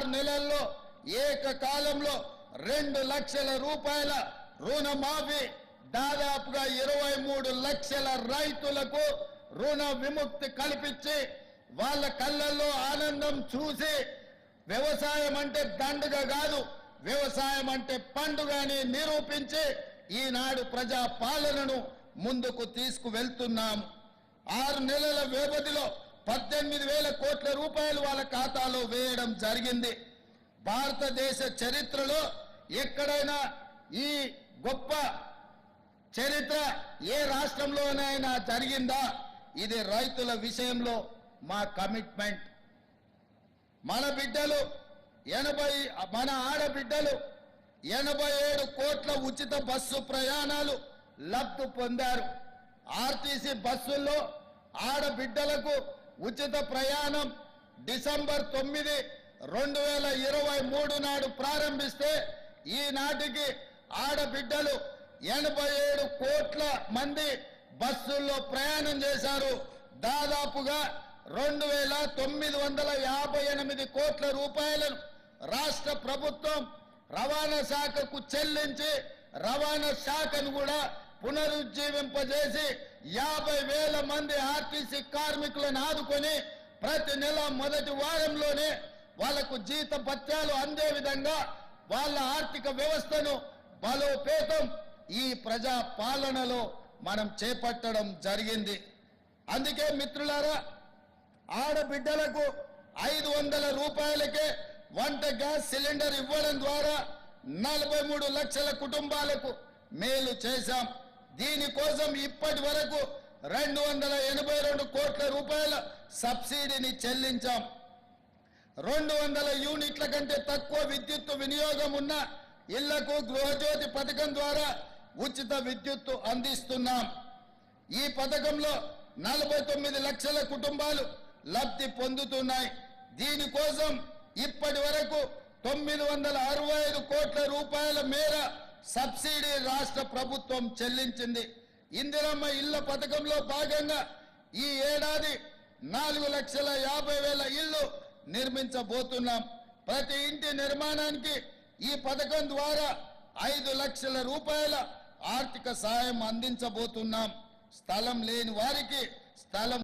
ఆరు నెలల్లో ఏకకాలంలో రెండు లక్షల రూపాయల రుణమాఫీ దాదాపుగా ఇరవై మూడు లక్షల రైతులకు రుణ విముక్తి కల్పించి వాళ్ళ కళ్ళల్లో ఆనందం చూసి వ్యవసాయం అంటే దండుగ కాదు వ్యవసాయం అంటే పండుగ అని నిరూపించి ఈనాడు ప్రజా పాలనను ముందుకు తీసుకువెళ్తున్నాము. ఆరు నెలల వ్యవధిలో పద్దెనిమిది వేల కోట్ల రూపాయలు వాళ్ళ ఖాతాలో వేయడం జరిగింది. భారతదేశ చరిత్రలో ఎక్కడైనా ఈ గొప్ప చరిత్ర ఏ రాష్ట్రంలోనైనా జరిగిందా? ఇది రైతుల విషయంలో మా కమిట్మెంట్. మన బిడ్డలు ఎనభై మన ఆడబిడ్డలు ఎనభై ఏడు కోట్ల ఉచిత బస్సు ప్రయాణాలు లబ్ధి పొందారు. ఆర్టీసీ బస్సుల్లో ఆడబిడ్డలకు ఉచిత ప్రయాణం డిసెంబర్ తొమ్మిది రెండు వేల ఇరవై మూడు నాడు ప్రారంభిస్తే ఈనాటికి ఆడబిడ్డలు ఎనభై ఏడు కోట్ల మంది బస్సుల్లో ప్రయాణం చేశారు. దాదాపుగా రెండు వేల తొమ్మిది వందల యాభై ఎనిమిది కోట్ల రూపాయలను రాష్ట్ర ప్రభుత్వం రవాణా శాఖకు చెల్లించి రవాణా శాఖను కూడా పునరుజ్జీవింపజేసి యాభై వేల మంది ఆర్టీసీ కార్మికులను ఆదుకొని ప్రతి నెల మొదటి వారంలోనే వాళ్ళకు జీత పత్యాలు అందే విధంగా వాళ్ళ ఆర్థిక వ్యవస్థను బలోపేతం ఈ ప్రజా పాలనలో మనం చేపట్టడం జరిగింది. అందుకే మిత్రులారా ఆడబిడ్డలకు ఐదు వందల రూపాయలకే వంట గ్యాస్ సిలిండర్ ఇవ్వడం ద్వారా నలభై మూడు లక్షల కుటుంబాలకు మేలు చేశాం. దీనికోసం ఇప్పటి వరకు రెండు వందల ఎనభై రెండు కోట్ల రూపాయల సబ్సిడీని చెల్లించాం. రెండు వందల యూనిట్ల కంటే తక్కువ విద్యుత్తు వినియోగం ఉన్న ఇళ్ళకు గృహజ్యోతి పథకం ద్వారా ఉచిత విద్యుత్తు అందిస్తున్నాం. ఈ పథకంలో నలభై తొమ్మిది లక్షల కుటుంబాలు లబ్ధి పొందుతున్నాయి. దీనికోసం ఇప్పటి వరకు తొమ్మిది వందల అరవై ఐదు కోట్ల రూపాయల మేర సబ్సిడీ రాష్ట్ర ప్రభుత్వం చెల్లించింది. ఇందిరమ్మ ఇళ్ళ పథకంలో భాగంగా ఈ ఏడాది నాలుగు లక్షల యాభై వేల ఇళ్ళు నిర్మించబోతున్నాం. ప్రతి ఇంటి నిర్మాణానికి ఈ పథకం ద్వారా ఐదు లక్షల రూపాయల ఆర్థిక సాయం అందించబోతున్నాం. స్థలం లేని వారికి స్థలం